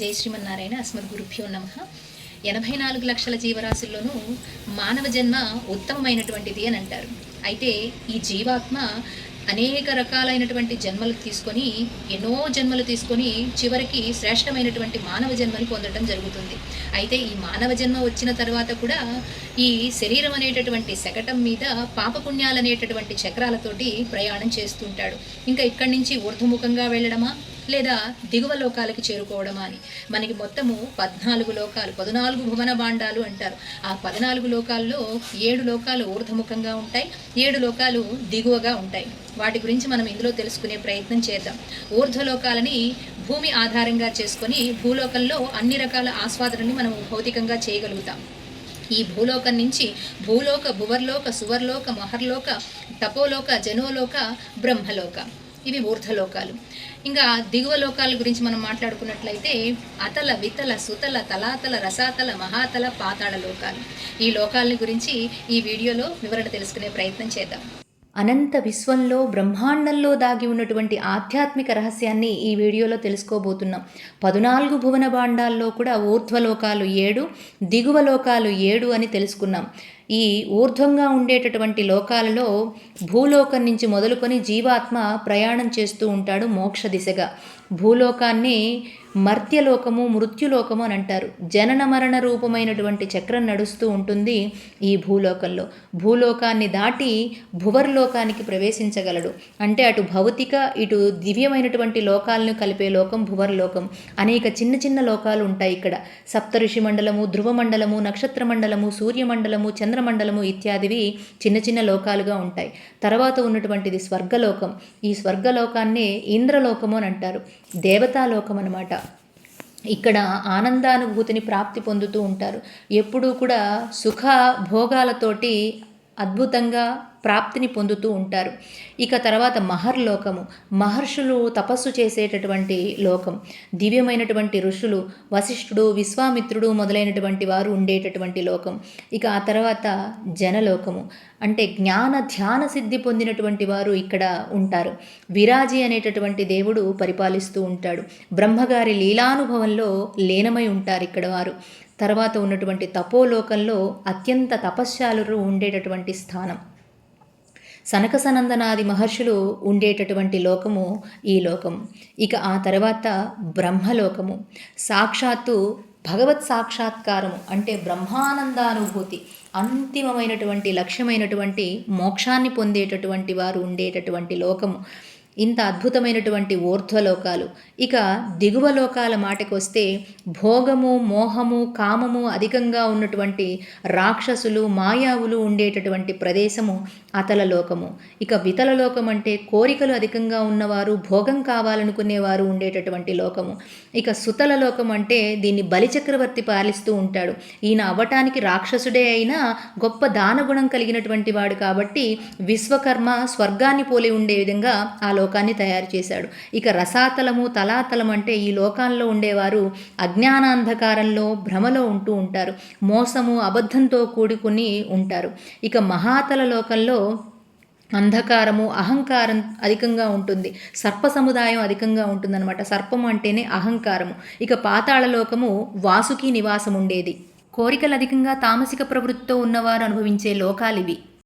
జై శ్రీమన్నారాయణ అస్మద్ గురుభ్యో నమ. ఎనభై నాలుగు లక్షల జీవరాశుల్లోనూ మానవ జన్మ ఉత్తమమైనటువంటిది అని అంటారు. అయితే ఈ జీవాత్మ అనేక రకాలైనటువంటి జన్మలు తీసుకొని ఎన్నో జన్మలు తీసుకొని చివరికి శ్రేష్టమైనటువంటి మానవ జన్మను పొందడం జరుగుతుంది. అయితే ఈ మానవ జన్మ వచ్చిన తర్వాత కూడా ఈ శరీరం అనేటటువంటి శకటం మీద పాపపుణ్యాలనేటటువంటి చక్రాలతోటి ప్రయాణం చేస్తుంటాడు ఇంకా ఇక్కడి నుంచి ఊర్ధముఖంగా వెళ్ళడమా? లేదా దిగువ లోకాలకి చేరుకోవడమా అని. మనకి మొత్తము పద్నాలుగు లోకాలు పద్నాలుగు భువన బాండాలు అంటారు. ఆ పద్నాలుగు లోకాల్లో ఏడు లోకాలు ఊర్ధముఖంగా ఉంటాయి ఏడు లోకాలు దిగువగా ఉంటాయి. వాటి గురించి మనం ఇందులో తెలుసుకునే ప్రయత్నం చేద్దాం. ఊర్ధ్వలోకాలని భూమి ఆధారంగా చేసుకొని భూలోకంలో అన్ని రకాల ఆస్వాదనని మనం భౌతికంగా చేయగలుగుతాం. ఈ భూలోకం నుంచి భూలోక భువర్లోక సువర్లోక మహర్లోక తపోలోక జనోలోక బ్రహ్మలోక. ఇవి ఊర్ధ్వలోకాలు ఇంకా దిగువ లోకాల గురించి మనం మాట్లాడుకున్నట్లయితే అతల వితల సుతల తలాతల రసాతల మహాతల పాతాళ లోకాలు. ఈ లోకాల గురించి ఈ వీడియోలో వివరణ తెలుసుకునే ప్రయత్నం చేద్దాం. అనంత విశ్వంలో బ్రహ్మాండంలో దాగి ఉన్నటువంటి ఆధ్యాత్మిక రహస్యాన్ని ఈ వీడియోలో తెలుసుకోబోతున్నాం. పదునాలుగు భువన భాండాల్లో కూడా ఊర్ధ్వలోకాలు ఏడు దిగువ లోకాలు ఏడు అని తెలుసుకున్నాం. ఈ ఊర్ధ్వంగా ఉండేటటువంటి లోకాలలో భూలోకం నుంచి మొదలుకొని జీవాత్మ ప్రయాణం చేస్తూ ఉంటాడు మోక్ష దిశగా. భూలోకాన్ని మర్త్యలోకము మృత్యులోకము అని అంటారు. జనన మరణ రూపమైనటువంటి చక్రం నడుస్తూ ఉంటుంది ఈ భూలోకంలో. భూలోకాన్ని దాటి భువర్లోకానికి ప్రవేశించగలడు. అంటే అటు భౌతిక ఇటు దివ్యమైనటువంటి లోకాలను కలిపే లోకం భువర్లోకం. అనేక చిన్న చిన్న లోకాలు ఉంటాయి ఇక్కడ. సప్తఋషి మండలము ధ్రువ మండలము నక్షత్ర మండలము సూర్యమండలము చంద్రమండలము ఇత్యాదివి చిన్న చిన్న లోకాలుగా ఉంటాయి. తర్వాత ఉన్నటువంటిది స్వర్గలోకం. ఈ స్వర్గలోకాన్నే ఇంద్రలోకము అని అంటారు. దేవతాలోకం అనమాట ఇక్కడ ఆనందానుభూతిని ప్రాప్తి పొందుతూ ఉంటారు. ఎప్పుడూ కూడా సుఖ భోగాలతోటి అద్భుతంగా ప్రాప్తిని పొందుతూ ఉంటారు. ఇక తర్వాత మహర్లోకము మహర్షులు తపస్సు చేసేటటువంటి లోకం. దివ్యమైనటువంటి ఋషులు వశిష్ఠుడు విశ్వామిత్రుడు మొదలైనటువంటి వారు ఉండేటటువంటి లోకం. ఇక ఆ తర్వాత జనలోకము. అంటే జ్ఞాన ధ్యాన సిద్ధి పొందినటువంటి వారు ఇక్కడ ఉంటారు. విరాజి అనేటటువంటి దేవుడు పరిపాలిస్తూ ఉంటాడు. బ్రహ్మగారి లీలానుభవంలో లీనమై ఉంటారు ఇక్కడ వారు. తర్వాత ఉన్నటువంటి తపోలోకంలో అత్యంత తపశ్శాలురు ఉండేటటువంటి స్థానం. సనక సనందనాది మహర్షులు ఉండేటటువంటి లోకము ఈ లోకం. ఇక ఆ తర్వాత బ్రహ్మలోకము. సాక్షాత్తు భగవత్ సాక్షాత్కారము అంటే బ్రహ్మానందానుభూతి అంతిమమైనటువంటి లక్ష్యమైనటువంటి మోక్షాన్ని పొందేటటువంటి వారు ఉండేటటువంటి లోకము. ఇంత అద్భుతమైనటువంటి ఊర్ధ్వలోకాలు. ఇక దిగువ లోకాల మాటకొస్తే భోగము మోహము కామము అధికంగా ఉన్నటువంటి రాక్షసులు మాయావులు ఉండేటటువంటి ప్రదేశము అతల లోకము ఇక వితల లోకం అంటే కోరికలు అధికంగా ఉన్నవారు భోగం కావాలనుకునేవారు ఉండేటటువంటి లోకము. ఇక సుతల లోకం అంటే దీన్ని బలిచక్రవర్తి పాలిస్తూ ఉంటాడు. ఈయన అవ్వటానికి రాక్షసుడే అయినా గొప్ప దానగుణం కలిగినటువంటి వాడు కాబట్టి విశ్వకర్మ స్వర్గాన్ని పోలి ఉండే విధంగా ఆ లోకాన్ని తయారు చేశాడు. ఇక రసాతలము తలాతలం అంటే ఈ లోకాల్లో ఉండేవారు అజ్ఞానాంధకారంలో భ్రమలో ఉంటూ ఉంటారు. మోసము అబద్ధంతో కూడుకుని ఉంటారు. ఇక మహాతల లోకంలో అంధకారము అహంకారం అధికంగా ఉంటుంది. సర్ప సముదాయం అధికంగా ఉంటుందన్నమాట. సర్పం అంటేనే అహంకారము. ఇక పాతాళలోకము వాసుకి నివాసం ఉండేది కోరికలు అధికంగా తామసిక ప్రవృత్తితో ఉన్నవారు అనుభవించే లోకాలివి.